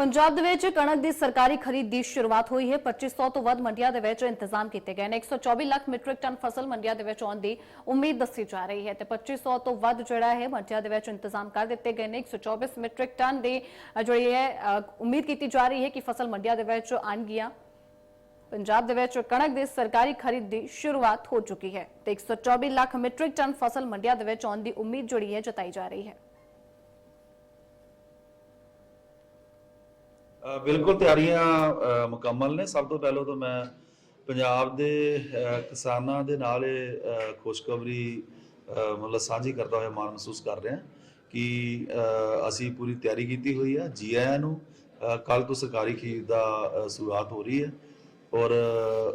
ਪੰਜਾਬ ਦੇ ਵਿੱਚ ਕਣਕ ਦੀ ਸਰਕਾਰੀ ਖਰੀਦ ਦੀ ਸ਼ੁਰੂਆਤ ਹੋਈ ਹੈ। 2500 ਤੋਂ ਵੱਧ ਮੰਡੀਆਂ ਦੇ ਵਿੱਚ ਇੰਤਜ਼ਾਮ ਕੀਤੇ ਗਏ ਨੇ। 124 ਲੱਖ ਮੀਟ੍ਰਿਕ ਟਨ ਫਸਲ ਮੰਡੀਆਂ ਦੇ ਵਿੱਚ ਆਉਣ ਦੀ ਉਮੀਦ ਦੱਸੀ ਜਾ ਰਹੀ ਹੈ ਤੇ 2500 ਤੋਂ ਵੱਧ ਜਿਹੜਾ ਹੈ ਮੰਡੀਆਂ ਦੇ ਵਿੱਚ ਇੰਤਜ਼ਾਮ ਕਰ ਦਿੱਤੇ ਗਏ ਨੇ। 124 ਮੀਟ੍ਰਿਕ ਟਨ ਦੀ ਅ, ਜਿਹੜੀ ਹੈ ਅ, ਉਮੀਦ ਕੀਤੀ ਜਾ ਰਹੀ ਹੈ ਕਿ ਫਸਲ ਮੰਡੀਆਂ ਦੇ ਵਿੱਚ ਆਉਣਗੀਆਂ। ਪੰਜਾਬ ਦੇ ਵਿੱਚ ਕਣਕ ਦੀ ਸਰਕਾਰੀ ਖਰੀਦ ਦੀ ਸ਼ੁਰੂਆਤ ਹੋ ਚੁੱਕੀ ਹੈ ਤੇ 124 ਲੱਖ ਮੀਟ੍ਰਿਕ ਟਨ ਫਸਲ ਮੰਡੀਆਂ ਦੇ ਵਿੱਚ ਆਉਣ ਦੀ ਉਮੀਦ ਜਿਹੜੀ ਹੈ ਜਤਾਈ ਜਾ ਰਹੀ ਹੈ। ਬਿਲਕੁਲ ਤਿਆਰੀਆਂ ਮੁਕੰਮਲ ਨੇ। ਸਭ ਤੋਂ ਪਹਿਲਾਂ ਤਾਂ ਮੈਂ ਪੰਜਾਬ ਦੇ ਕਿਸਾਨਾਂ ਦੇ ਨਾਲ ਇਹ ਖੁਸ਼ਖਬਰੀ ਮਤਲਬ ਸਾਂਝੀ ਕਰਦਾ ਹੋਇਆ ਮਾਣ ਮਹਿਸੂਸ ਕਰ ਰਿਹਾ ਕਿ ਅਸੀਂ ਪੂਰੀ ਤਿਆਰੀ ਕੀਤੀ ਹੋਈ ਹੈ ਜੀ ਆਇਆਂ ਨੂੰ। ਕੱਲ ਤੋਂ ਸਰਕਾਰੀ ਖਰੀਦ ਦਾ ਸ਼ੁਰੂਆਤ ਹੋ ਰਹੀ ਹੈ ਔਰ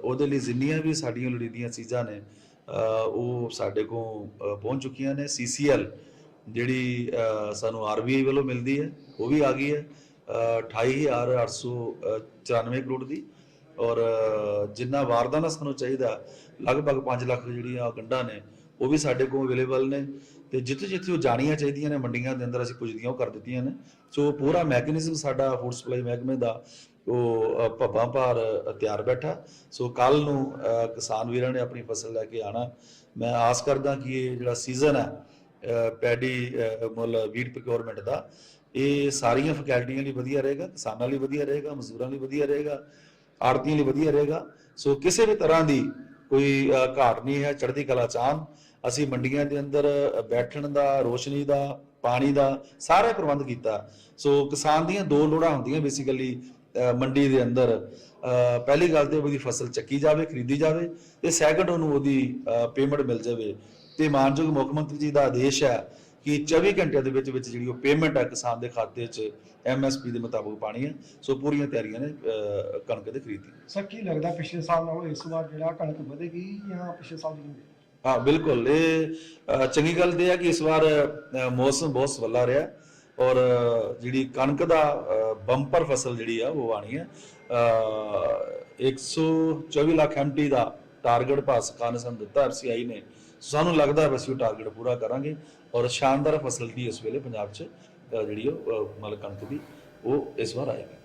ਉਹਦੇ ਲਈ ਜਿੰਨੀਆਂ ਵੀ ਸਾਡੀਆਂ ਲੋੜੀਂਦੀਆਂ ਚੀਜ਼ਾਂ ਨੇ ਉਹ ਸਾਡੇ ਕੋਲ ਪਹੁੰਚ ਚੁੱਕੀਆਂ ਨੇ। ਸੀਸੀਐਲ ਜਿਹੜੀ ਅ, ਸਾਨੂੰ ਆਰਬੀਆਈ ਵੱਲੋਂ ਮਿਲਦੀ ਹੈ ਉਹ ਵੀ ਆ ਗਈ ਹੈ। 28894 ਕਰੋੜ ਦੀ। ਔਰ ਜਿੰਨਾ ਵਾਰਦਾ ਵਾਰਦਾਨਾ ਸਾਨੂੰ ਚਾਹੀਦਾ ਲਗਭਗ 5 ਲੱਖ ਜਿਹੜੀਆਂ ਗੰਢਾਂ ਨੇ ਉਹ ਵੀ ਸਾਡੇ ਕੋਲ ਅਵੇਲੇਬਲ ਨੇ। ਤੇ ਜਿੱਥੇ ਜਿੱਥੇ ਉਹ ਜਾਣੀਆਂ ਚਾਹੀਦੀਆਂ ਨੇ ਮੰਡੀਆਂ ਦੇ ਅੰਦਰ ਅਸੀਂ ਪੁੱਜਦੀਆਂ ਉਹ ਕਰ ਦਿੱਤੀਆਂ ਨੇ। ਸੋ ਪੂਰਾ ਮੈਕੈਨਿਜ਼ਮ ਸਾਡਾ ਫੂਡ ਸਪਲਾਈ ਮਹਿਕਮੇ ਦਾ ਉਹ ਭੱਬਾਂ ਭਾਰ ਤਿਆਰ ਬੈਠਾ। ਸੋ ਕੱਲ ਨੂੰ ਕਿਸਾਨ ਵੀਰਾਂ ਨੇ ਆਪਣੀ ਫਸਲ ਲੈ ਕੇ ਆਣਾ। ਮੈਂ ਆਸ ਕਰਦਾ ਕਿ ਇਹ ਜਿਹੜਾ ਸੀਜ਼ਨ ਹੈ ਪੈਡੀ ਅ, ਮੁੱਲ ਵੀਟ ਪ੍ਰੋਕਿਉਰਮੈਂਟ ਦਾ ਇਹ ਸਾਰੀਆਂ ਫੈਕਲਟੀਆਂ ਲਈ ਵਧੀਆ ਰਹੇਗਾ, ਕਿਸਾਨਾਂ ਲਈ ਵਧੀਆ ਰਹੇਗਾ, ਮਜ਼ਦੂਰਾਂ ਲਈ ਵਧੀਆ ਰਹੇਗਾ ਆੜਤੀਆਂ ਲਈ ਵਧੀਆ ਰਹੇਗਾ। ਸੋ ਕਿਸੇ ਵੀ ਤਰ੍ਹਾਂ ਦੀ ਕੋਈ ਘਾਟ ਨਹੀਂ ਹੈ, ਚੜ੍ਹਦੀ ਕਲਾ ਚਾਹਨ ਅਸੀਂ ਮੰਡੀਆਂ ਦੇ ਅੰਦਰ ਬੈਠਣ ਦਾ, ਰੋਸ਼ਨੀ ਦਾ, ਪਾਣੀ ਦਾ ਸਾਰਾ ਪ੍ਰਬੰਧ ਕੀਤਾ। ਸੋ ਕਿਸਾਨ ਦੀਆਂ ਦੋ ਲੋੜਾਂ ਹੁੰਦੀਆਂ ਬੇਸਿਕਲੀ ਮੰਡੀ ਦੇ ਅੰਦਰ। ਪਹਿਲੀ ਗੱਲ ਤੇ ਉਹਦੀ ਫਸਲ ਚੱਕੀ ਜਾਵੇ, ਖਰੀਦੀ ਜਾਵੇ ਤੇ ਸੈਕੰਡ ਉਹਨੂੰ ਉਹਦੀ ਪੇਮੈਂਟ ਮਿਲ ਜਾਵੇ। ਤੇ ਮਾਨਯੋਗ ਮੁੱਖ ਮੰਤਰੀ ਜੀ ਦਾ ਆਦੇਸ਼ ਹੈ ਕਿ 24 ਘੰਟਿਆਂ ਦੇ ਵਿੱਚ ਵਿੱਚ ਜਿਹੜੀ ਉਹ ਪੇਮੈਂਟ ਹੈ ਕਿਸਾਨ ਦੇ ਖਾਤੇ 'ਚ ਐਮਐਸਪੀ ਦੇ ਮੁਤਾਬਕ ਪਾਣੀ ਹੈ ਸੋ ਪੂਰੀਆਂ ਤਿਆਰੀਆਂ ਨੇ ਕਣਕ ਦੇ ਖਰੀਦ ਦੀਆਂ। ਸਰ ਕੀ ਲੱਗਦਾ ਪਿਛਲੇ ਸਾਲ ਨਾਲੋਂ ਇਸ ਵਾਰ ਜਿਹੜਾ ਕਣਕ ਵਧੇਗੀ ਜਾਂ ਪਿਛਲੇ ਸਾਲ ਜਿੰਨੀ ਹਾਂ ਬਿਲਕੁਲ। ਇਹ ਚੰਗੀ ਗੱਲ ਤੇ ਹੈ ਕਿ ਇਸ ਵਾਰ ਮੌਸਮ ਬਹੁਤ ਸਵੱਲਾ ਰਿਹਾ ਔਰ ਜਿਹੜੀ ਕਣਕ ਦਾ ਬੰਪਰ ਫਸਲ ਜਿਹੜੀ ਆ ਉਹ ਆਣੀ ਹੈ ਅ, 124 ਲੱਖ ਐਮਟੀ ਦਾ ਟਾਰਗੇਟ ਭਾਸਕਾ ਨੇ ਸਾਨੂੰ ਦਿੱਤਾ ਐਫਸੀਆਈ ਨੇ। ਸਾਨੂੰ ਲੱਗਦਾ ਵੀ ਅਸੀਂ ਉਹ ਟਾਰਗੇਟ ਪੂਰਾ ਕਰਾਂਗੇ ਔਰ ਸ਼ਾਨਦਾਰ ਫਸਲ ਦੀ ਇਸ ਵੇਲੇ ਪੰਜਾਬ 'ਚ ਜਿਹੜੀ ਉਹ ਮਤਲਬ ਕਣਕ ਦੀ, ਉਹ ਇਸ ਵਾਰ ਆਏਗੀ।